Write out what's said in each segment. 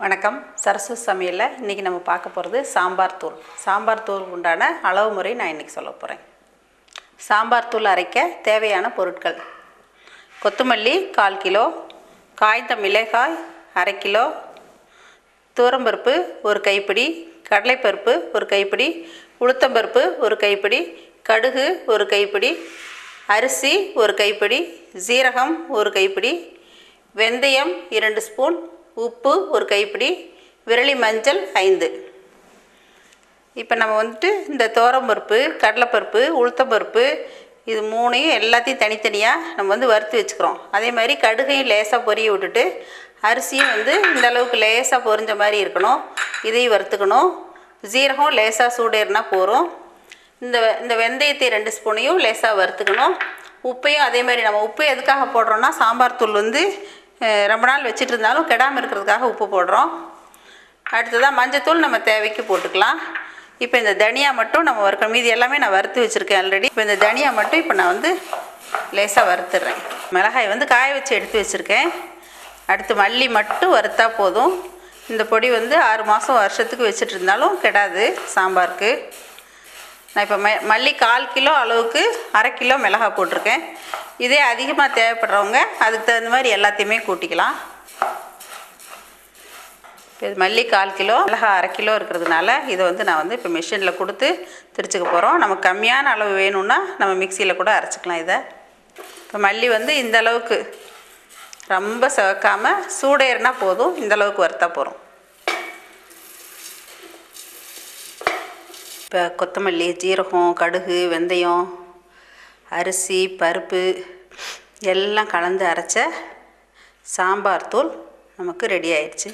வணக்கம். சரஸ்வதி சமையலில் இன்றைக்கி நம்ம பார்க்க போகிறது சாம்பார் தூள். சாம்பார் தூள் உண்டான அளவு முறை நான் இன்றைக்கி சொல்ல போகிறேன் சாம்பார் தூள் அரைக்க தேவையான பொருட்கள். கொத்தமல்லி கால் கிலோ காய்ந்த மிளகாய் அரை கிலோ தூரம்பருப்பு ஒரு கைப்பிடி கடலைப்பருப்பு ஒரு கைப்பிடி உளுத்தம்பருப்பு ஒரு கைப்பிடி கடுகு ஒரு கைப்பிடி அரிசி ஒரு கைப்பிடி சீரகம் ஒரு கைப்பிடி வெந்தயம் இரண்டு ஸ்பூன் உப்பு ஒரு கைப்பிடி விரலி மஞ்சள் ஐந்து. இப்போ நம்ம வந்துட்டு இந்த தோரம்பருப்பு கடலைப்பருப்பு உளுத்தம்பருப்பு இது மூணையும் எல்லாத்தையும் தனித்தனியாக நம்ம வந்து வறுத்து வச்சுக்கிறோம். அதே மாதிரி கடுகையும் லேசாக பொரிய விட்டுட்டு அரிசியும் வந்து இந்த அளவுக்கு லேசாக பொரிஞ்ச மாதிரி இருக்கணும். இதையும் வறுத்துக்கணும். ஜீரகம் லேசாக சூடேறினா போகிறோம் இந்த இந்த வெந்தயத்தை ரெண்டு ஸ்பூனையும் லேசாக வறுத்துக்கணும். உப்பையும் அதே மாதிரி நம்ம உப்பு எதுக்காக போடுறோன்னா சாம்பார் தூள் வந்து ரொம்ப நாள் வச்சுட்டு இருந்தாலும் கெடாமல் இருக்கிறதுக்காக உப்பு போடுறோம். அடுத்ததாக மஞ்சத்தூள் நம்ம தேவைக்கு போட்டுக்கலாம். இப்போ இந்த தனியா மட்டும் நம்ம வறுக்க மீதி எல்லாமே நான் வறுத்து வச்சுருக்கேன் ஆல்ரெடி இப்போ இந்த தனியா மட்டும் இப்போ நான் வந்து லேசாக வறுத்துடுறேன். மிளகாய் வந்து காய வச்சு எடுத்து வச்சுருக்கேன். அடுத்து மல்லி மட்டும் வறுத்தா போதும். இந்த பொடி வந்து ஆறு மாதம் வருஷத்துக்கு வச்சுட்டு இருந்தாலும் கெடாது சாம்பாருக்கு. நான் இப்போ ம மல்லி கால் கிலோ அளவுக்கு அரை கிலோ மிளகாய் போட்டிருக்கேன். இதே அதிகமாக தேவைப்படுறவங்க அதுக்கு தகுந்த மாதிரி எல்லாத்தையுமே கூட்டிக்கலாம். இப்போ இது மல்லி கால் கிலோ மிளகாய் அரை கிலோ இருக்கிறதுனால இதை வந்து நான் வந்து இப்போ மிஷினில் கொடுத்து திரிச்சுக்க போகிறோம் நமக்கு கம்மியான அளவு வேணும்னா நம்ம மிக்சியில் கூட அரைச்சிக்கலாம் இதை. இப்போ மல்லி வந்து இந்த அளவுக்கு ரொம்ப சிவக்காமல் சூடேறினா போதும். இந்த அளவுக்கு வறுத்தா போகிறோம் இப்போ கொத்தமல்லி ஜீரகம் கடுகு வெந்தயம் அரிசி பருப்பு எல்லாம் கலந்து அரைச்ச சாம்பார் தூள் நமக்கு ரெடி ஆயிடுச்சு.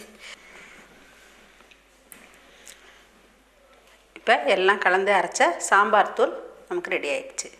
இப்போ எல்லாம் கலந்து அரைச்ச சாம்பார் தூள் நமக்கு ரெடி ஆயிடுச்சு.